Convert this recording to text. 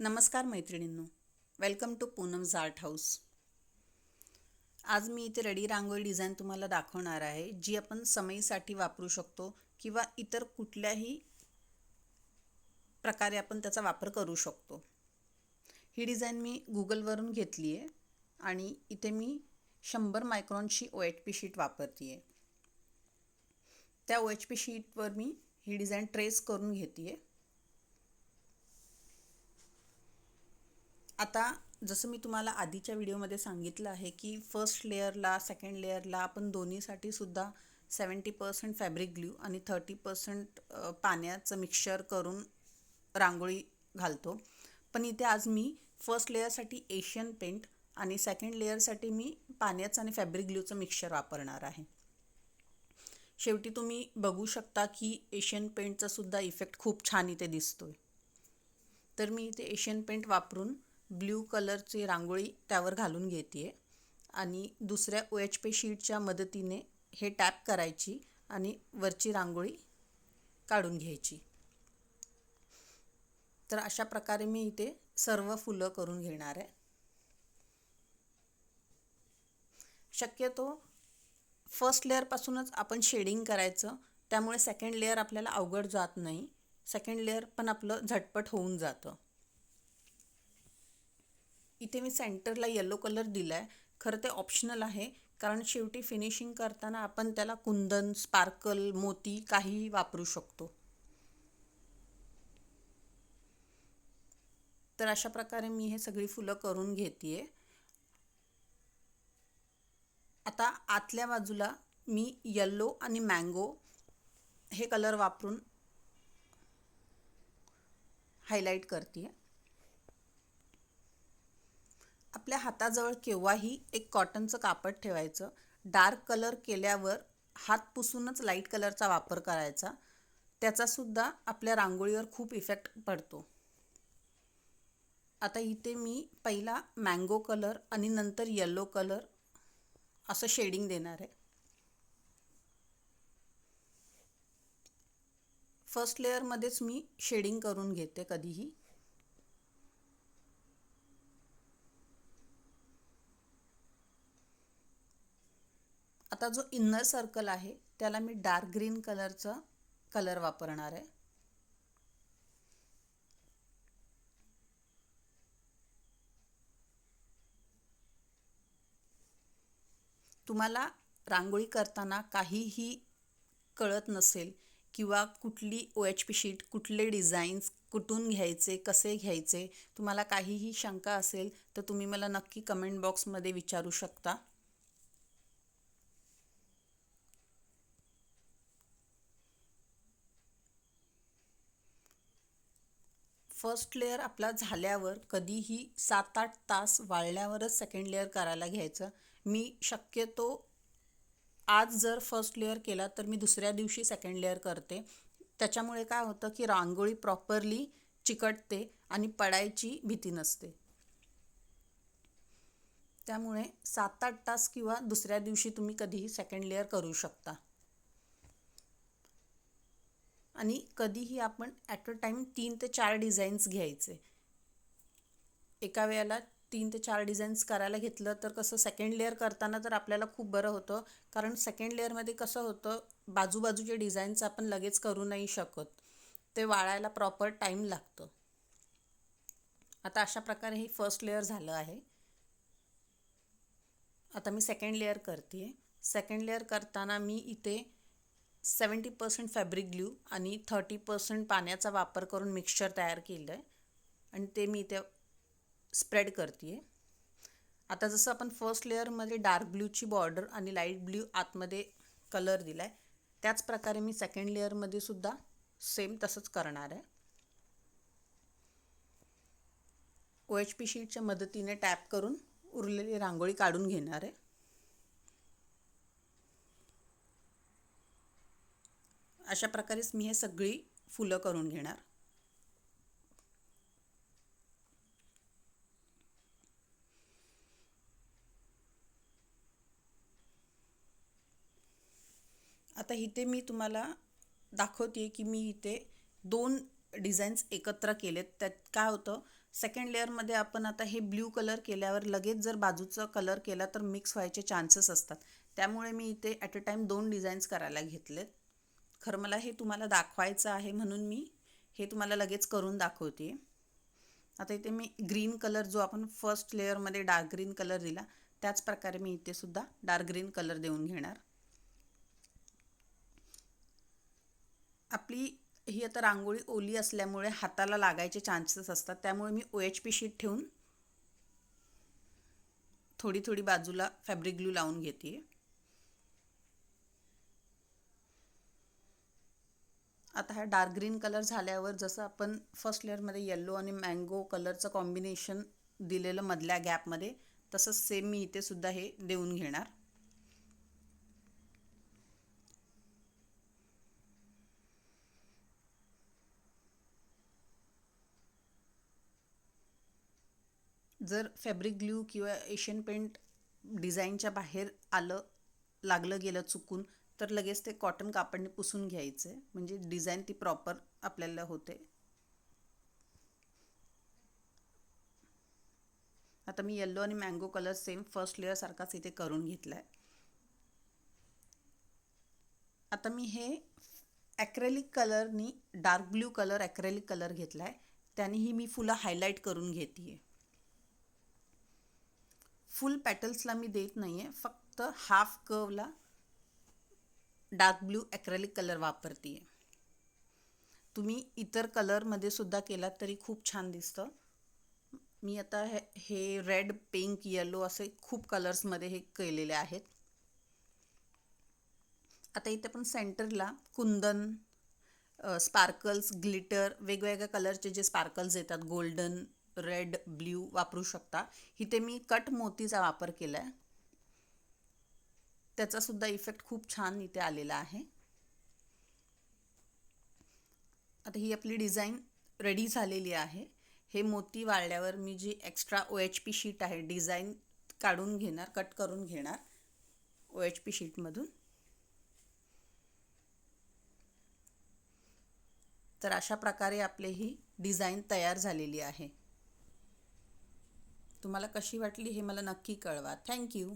नमस्कार मैत्रिणींनो. Welcome to Poonam झार्ट हाऊस आज मी इथे रेडी रांगोळी डिझाईन तुम्हाला दाखवणार आहे जी आपण समईसाठी वापरू शकतो किंवा इतर कुठल्याही प्रकारे आपण त्याचा वापर करू शकतो. ही डिझाईन मी गुगलवरून घेतली आहे आणि इथे मी शंभर मायक्रॉनची ओ एच पी शीट वापरते आहे. त्या ओ एच पी शीटवर मी ही डिझाईन ट्रेस करून घेते आहे. आता जसं मी तुम्हाला आधीच्या व्हिडिओमध्ये सांगितलं आहे की फर्स्ट लेअरला सेकंड लेअरला आपण दोन्हीसाठी सुद्धा सेवन्टी पर्सेंट फॅब्रिक ग्ल्यू आणि थर्टी पर्सेंट पाण्याचं मिक्सचर करून रांगोळी घालतो. पण इथे आज मी फर्स्ट लेअरसाठी एशियन पेंट आणि सेकंड लेअरसाठी मी पाण्याचं आणि फॅब्रिक ग्ल्यूचं मिक्सचर वापरणार आहे. शेवटी तुम्ही बघू शकता की एशियन पेंटचा सुद्धा इफेक्ट खूप छान इथे दिसतोय. तर मी इथे एशियन पेंट वापरून ब्ल्यू कलरची रांगोळी त्यावर घालून घेते आहे आणि दुसऱ्या ओ एच पी शीटच्या मदतीने हे टॅप करायची आणि वरची रांगोळी काढून घ्यायची. तर अशा प्रकारे मी इथे सर्व फुलं करून घेणार आहे. शक्यतो फर्स्ट लेअरपासूनच आपण शेडिंग करायचं त्यामुळे सेकंड लेअर आपल्याला अवघड जात नाही. सेकंड लेअर पण आपलं झटपट होऊन जातं. इथे मी सेंटरला येलो कलर दिला आहे खरं ते ऑप्शनल आहे. कारण शेवटी फिनिशिंग करताना आपण त्याला कुंदन स्पार्कल मोती काहीही वापरू शकतो. तर अशा प्रकारे मी हे सगळी फुलं करून घेते आता आतल्या बाजूला मी येल्लो आणि मँगो हे कलर वापरून हायलाईट करते आहे आपल्या हाताजवळ केव्हाही एक कॉटनचं कापड ठेवायचं. डार्क कलर केल्यावर हात पुसूनच लाइट कलरचा वापर करायचा. त्याचासुद्धा आपल्या रांगोळीवर खूप इफेक्ट पडतो. आता इथे मी पहिला मँगो कलर आणि नंतर येल्लो कलर असं शेडिंग देणार आहे. फर्स्ट लेअरमध्येच मी शेडिंग करून घेते कधीही. आता जो इन्नर सर्कल आहे त्याला मी डार्क ग्रीन कलरचा कलर वापरणार आहे. तुम्हाला रांगोळी करताना काहीही कळत नसेल किंवा कुठली ओ एच पी शीट कुठले डिझाईन्स कुठून घ्यायचे कसे घ्यायचे तुम्हाला काहीही शंका असेल तर तुम्ही मला नक्की कमेंट बॉक्समध्ये विचारू शकता. फर्स्ट लेअर आपला झाल्यावर कधीही सात आठ तास वाळल्यावरच सेकंड लेअर करायला घ्यायचं. मी शक्यतो आज जर फर्स्ट लेअर केला तर मी दुसऱ्या दिवशी सेकंड लेअर करते. त्याच्यामुळे काय होतं की रांगोळी प्रॉपरली चिकटते आणि पडायची भीती नसते. त्यामुळे सात आठ तास किंवा दुसऱ्या दिवशी तुम्ही कधीही सेकंड लेअर करू शकता. आणि कधीही आपण ॲट अ टाईम तीन ते चार डिझाईन्स घ्यायचे. एका वेळेला तीन ते चार डिझाईन्स करायला घेतलं तर कसं सेकंड लेअर करताना तर आपल्याला खूप बरं होतं. कारण सेकंड लेअरमध्ये कसं होतं बाजूबाजूचे डिझाईन्स आपण लगेच करू नाही शकत. ते वाळायला प्रॉपर टाईम लागतो. आता अशा प्रकारे हे फर्स्ट लेअर झालं आहे. आता मी सेकंड लेअर करते सेकंड लेअर करताना मी इथे सेवन्टी पर्सेंट फॅब्रिक ग्ल्यू आणि थर्टी पर्सेंट पाण्याचा वापर करून मिक्सचर तयार केलं आहे आणि ते मी इथे स्प्रेड करते आहे आता जसं आपण फर्स्ट लेअरमध्ये डार्क ब्ल्यूची बॉर्डर आणि लाइट ब्ल्यू आतमध्ये कलर दिला आहे त्याच प्रकारे मी सेकंड लेअरमध्ये सुद्धा सेम तसंच करणार आहे. ओ एच पी शीटच्या मदतीने टॅप करून उरलेली रांगोळी काढून घेणार आहे. अशा प्रकारेच मी हे सगळी फुलं करून घेणार. आता इथे मी तुम्हाला दाखवते की मी इथे दोन डिझाईन्स एकत्र केलेत. त्यात काय होतं सेकंड लेअरमध्ये आपण आता हे ब्ल्यू कलर केल्यावर लगेच जर बाजूचा कलर केला तर मिक्स व्हायचे चान्सेस असतात. त्यामुळे मी इथे ॲट अ टाईम दोन डिझाईन्स करायला घेतलेत. खरं मला हे तुम्हाला दाखवायचं आहे म्हणून मी हे तुम्हाला लगेच करून दाखवते. आता इथे मी ग्रीन कलर जो आपण फर्स्ट लेअरमध्ये डार्क ग्रीन कलर दिला त्याच प्रकारे मी इथे सुद्धा डार्क ग्रीन कलर देऊन घेणार. आपली ही आता रांगोळी ओली असल्यामुळे हाताला लागायचे चान्सेस असतात त्यामुळे मी ओ एच पी शीट ठेवून थोडी थोडी बाजूला फॅब्रिक ग्लू लावून घेते. आता हा डार्क ग्रीन कलर झाल्यावर जसं आपण फर्स्ट लेअरमध्ये येल्लो आणि मँगो कलरचं कॉम्बिनेशन दिलेलं मधल्या गॅपमध्ये तसंच सेम मी इथे सुद्धा हे देऊन घेणार. जर फॅब्रिक ग्ल्यू किंवा एशियन पेंट डिझाईनच्या बाहेर आलं लागलं गेलं चुकून तर लगेच ते कॉटन कापडने पुसून घ्यायचं. आहे म्हणजे डिझाईन ती प्रॉपर आपल्याला होते. आता मी येल्लो आणि मँगो कलर सेम फर्स्ट लेअरसारखाच इथे करून घेतला आहे आता मी हे acrylic कलरनी dark blue colour acrylic colour घेतला आहे त्यानेही मी फुलं हायलाईट करून घेते आहे फुल पॅटल्सला मी देत नाही आहे फक्त हाफ कर्वला डार्क ब्ल्यू ॲक्रेलिक कलर वापरते आहे तुम्ही इतर कलरमध्ये सुद्धा केलात तरी खूप छान दिसतं. मी आता हे हे रेड पिंक येलो असे खूप कलर्समध्ये हे केलेले आहेत. आता इथे पण सेंटरला कुंदन स्पार्कल्स ग्लिटर वेगवेगळ्या कलरचे जे स्पार्कल्स येतात गोल्डन रेड ब्ल्यू वापरू शकता. इथे मी कट मोतीचा वापर केला आहे त्याचासुद्धा इफेक्ट खूप छान इथे आलेला आहे. आता ही आपली डिझाईन रेडी झालेली आहे. हे मोती वाळल्यावर मी जी extra O H P sheet आहे डिझाईन काढून घेणार कट करून घेणार ओ एच पी शीटमधून तर अशा प्रकारे आपली ही डिझाईन तयार झालेली आहे. तुम्हाला कशी वाटली हे मला नक्की कळवा. थँक्यू